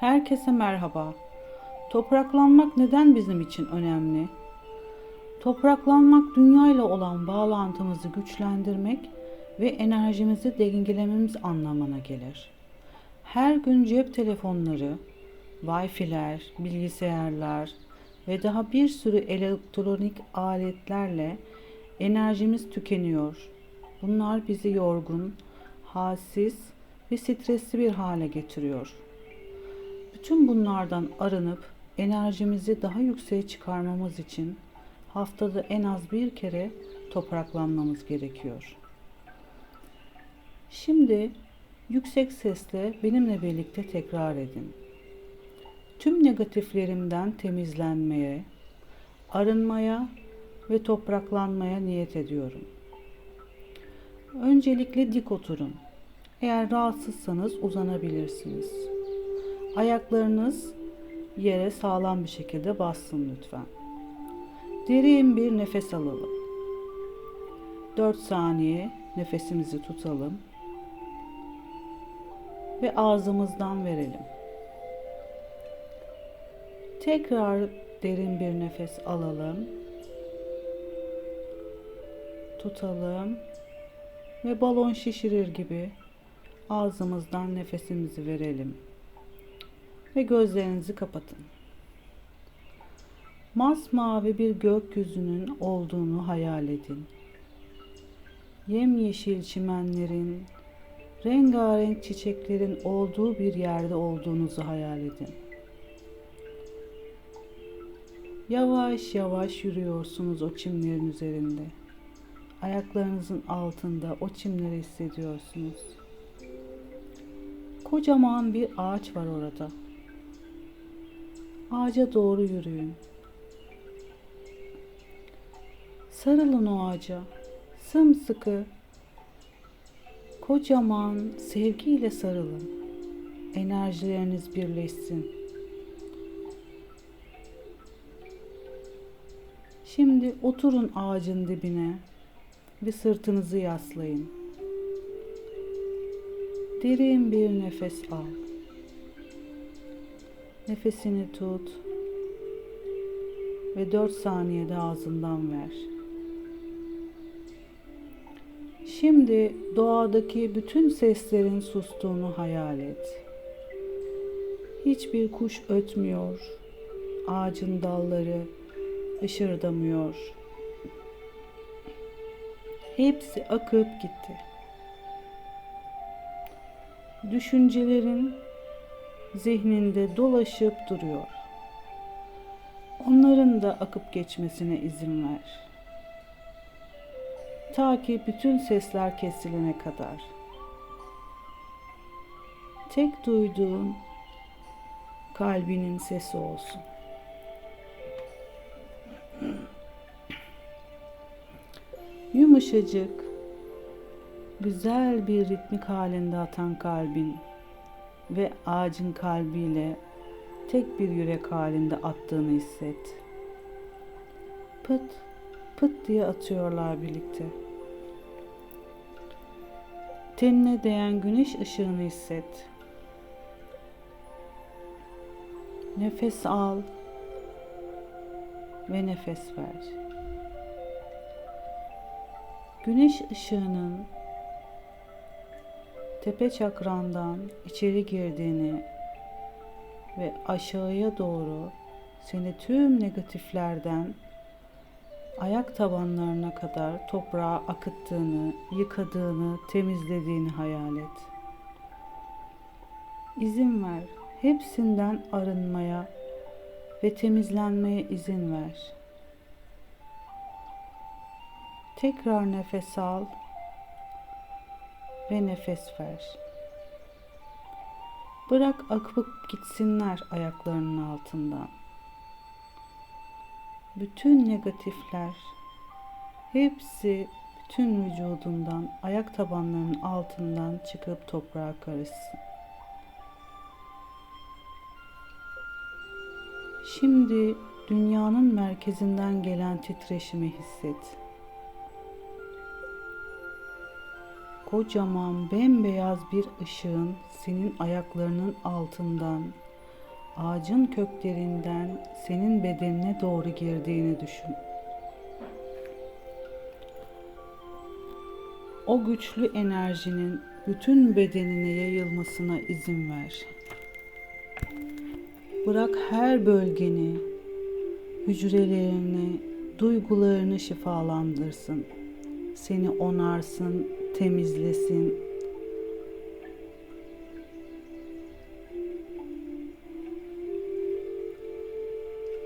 Herkese merhaba. Topraklanmak neden bizim için önemli? Topraklanmak dünyayla olan bağlantımızı güçlendirmek ve enerjimizi dengelememiz anlamına gelir. Her gün cep telefonları, Wi-Fi'ler, bilgisayarlar ve daha bir sürü elektronik aletlerle enerjimiz tükeniyor. Bunlar bizi yorgun, halsiz ve stresli bir hale getiriyor. Bütün bunlardan arınıp enerjimizi daha yükseğe çıkarmamız için haftada en az bir kere topraklanmamız gerekiyor. Şimdi yüksek sesle benimle birlikte tekrar edin. Tüm negatiflerimden temizlenmeye, arınmaya ve topraklanmaya niyet ediyorum. Öncelikle dik oturun. Eğer rahatsızsanız uzanabilirsiniz. Ayaklarınız yere sağlam bir şekilde bassın lütfen. Derin bir nefes alalım. 4 saniye nefesimizi tutalım ve ağzımızdan verelim. Tekrar derin bir nefes alalım. Tutalım ve balon şişirir gibi ağzımızdan nefesimizi verelim. Ve gözlerinizi kapatın. Masmavi bir gökyüzünün olduğunu hayal edin. Yemyeşil çimenlerin, rengarenk çiçeklerin olduğu bir yerde olduğunuzu hayal edin. Yavaş yavaş yürüyorsunuz o çimlerin üzerinde. Ayaklarınızın altında o çimleri hissediyorsunuz. Kocaman bir ağaç var orada. Ağaca doğru yürüyün. Sarılın o ağaca. Sımsıkı. Kocaman sevgiyle sarılın. Enerjileriniz birleşsin. Şimdi oturun ağacın dibine ve sırtınızı yaslayın. Derin bir nefes al. Nefesini tut ve 4 saniyede ağzından ver. Şimdi doğadaki bütün seslerin sustuğunu hayal et. Hiçbir kuş ötmüyor. Ağacın dalları ışırdamıyor. Hepsi akıp gitti. Düşüncelerin zihninde dolaşıp duruyor. Onların da akıp geçmesine izin ver. Ta ki bütün sesler kesilene kadar. Tek duyduğun kalbinin sesi olsun. Yumuşacık, güzel bir ritmik halinde atan kalbin ve ağacın kalbiyle tek bir yürek halinde attığını hisset. Pıt pıt diye atıyorlar birlikte. Tenine değen güneş ışığını hisset. Nefes al ve nefes ver. Güneş ışığının tepe çakrandan içeri girdiğini ve aşağıya doğru seni tüm negatiflerden ayak tabanlarına kadar toprağa akıttığını, yıkadığını, temizlediğini hayal et. İzin ver. Hepsinden arınmaya ve temizlenmeye izin ver. Tekrar nefes al ve nefes ver. Bırak akıp gitsinler ayaklarının altından. Bütün negatifler hepsi bütün vücudundan, ayak tabanlarının altından çıkıp toprağa karışsın. Şimdi dünyanın merkezinden gelen titreşimi hisset. Kocaman bembeyaz bir ışığın senin ayaklarının altından ağacın köklerinden senin bedenine doğru girdiğini düşün. O güçlü enerjinin bütün bedenine yayılmasına izin ver. Bırak her bölgeni, hücrelerini, duygularını şifalandırsın. Seni onarsın, temizlesin.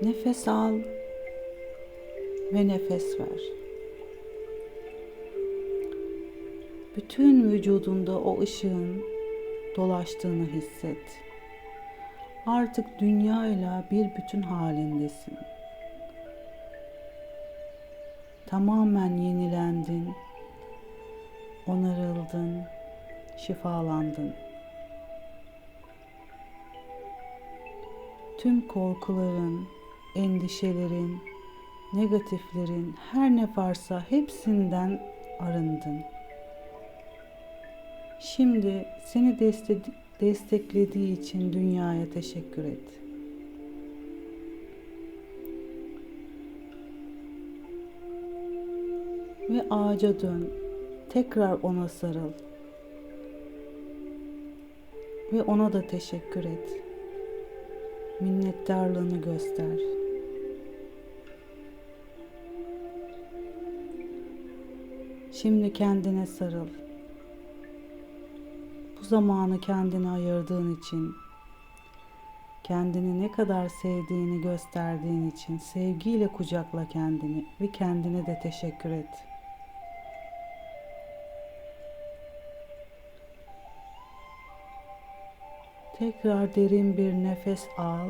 Nefes al ve nefes ver. Bütün vücudunda o ışığın dolaştığını hisset. Artık dünyayla bir bütün halindesin. Tamamen yenilendin, onarıldın, şifalandın. Tüm korkuların, endişelerin, negatiflerin her ne varsa hepsinden arındın. Şimdi seni deste- desteklediği için dünyaya teşekkür et. Ve ağaca dön. Tekrar ona sarıl. Ve ona da teşekkür et. Minnettarlığını göster. Şimdi kendine sarıl. Bu zamanı kendine ayırdığın için, kendini ne kadar sevdiğini gösterdiğin için sevgiyle kucakla kendini ve kendine de teşekkür et. Tekrar derin bir nefes al.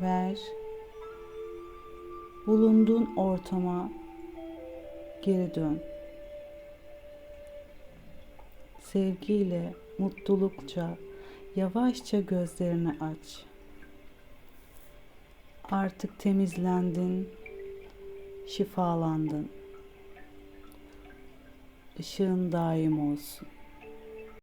Ver. Bulunduğun ortama geri dön. Sevgiyle, mutlulukça, yavaşça gözlerini aç. Artık temizlendin, şifalandın. Işığın daim olsun.